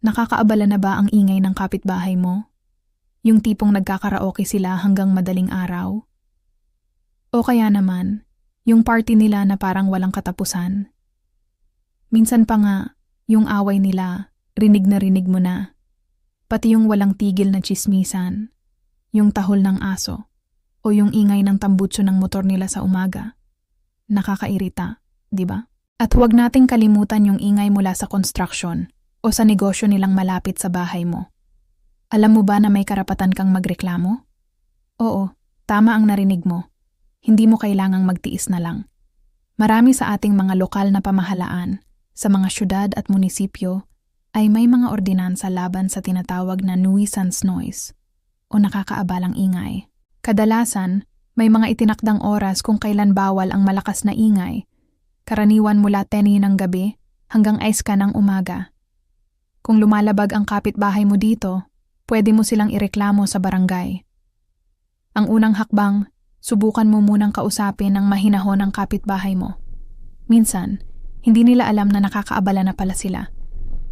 Nakakaabala na ba ang ingay ng kapitbahay mo? Yung tipong nagkakaraoke sila hanggang madaling araw? O kaya naman, yung party nila na parang walang katapusan? Minsan pa nga, yung away nila, rinig na rinig mo na. Pati yung walang tigil na chismisan, yung tahol ng aso, o yung ingay ng tambutso ng motor nila sa umaga. Nakakairita, di ba? At huwag nating kalimutan yung ingay mula sa construction o sa negosyo nilang malapit sa bahay mo. Alam mo ba na may karapatan kang magreklamo? Oo, tama ang narinig mo. Hindi mo kailangang magtiis na lang. Marami sa ating mga lokal na pamahalaan, sa mga syudad at munisipyo, ay may mga ordinansa laban sa tinatawag na nuisance noise o nakakaabalang ingay. Kadalasan, may mga itinakdang oras kung kailan bawal ang malakas na ingay, karaniwan mula 10 ng gabi hanggang ice ka ng umaga. Kung lumalabag ang kapitbahay mo dito, pwede mo silang ireklamo sa barangay. Ang unang hakbang, subukan mo munang kausapin ang mahinahon ng kapitbahay mo. Minsan, hindi nila alam na nakakaabala na pala sila.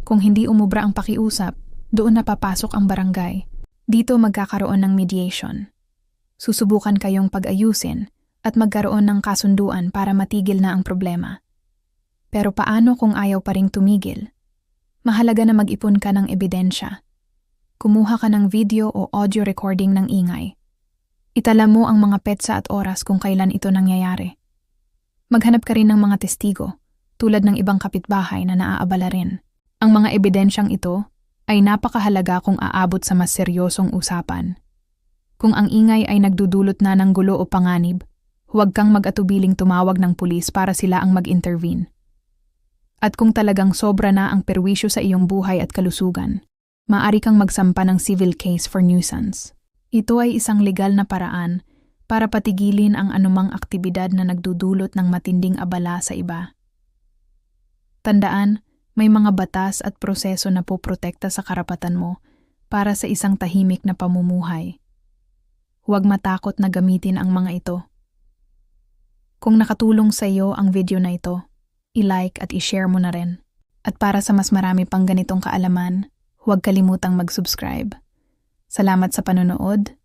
Kung hindi umubra ang pakiusap, doon na papasok ang barangay. Dito magkakaroon ng mediation. Susubukan kayong pag-ayusin at magkaroon ng kasunduan para matigil na ang problema. Pero paano kung ayaw pa ring tumigil? Mahalaga na mag-ipon ka ng ebidensya. Kumuha ka ng video o audio recording ng ingay. Itala mo ang mga petsa at oras kung kailan ito nangyayari. Maghanap ka rin ng mga testigo, tulad ng ibang kapitbahay na naaabala rin. Ang mga ebidensyang ito ay napakahalaga kung aabot sa mas seryosong usapan. Kung ang ingay ay nagdudulot na ng gulo o panganib, huwag kang mag-atubiling tumawag ng pulis para sila ang mag-intervene. At kung talagang sobra na ang perwisyo sa iyong buhay at kalusugan, maaari kang magsampa ng civil case for nuisance. Ito ay isang legal na paraan para patigilin ang anumang aktibidad na nagdudulot ng matinding abala sa iba. Tandaan, may mga batas at proseso na poprotekta sa karapatan mo para sa isang tahimik na pamumuhay. Huwag matakot na gamitin ang mga ito. Kung nakatulong sa iyo ang video na ito, i-like at i-share mo na rin. At para sa mas marami pang ganitong kaalaman, huwag kalimutang mag-subscribe. Salamat sa panonood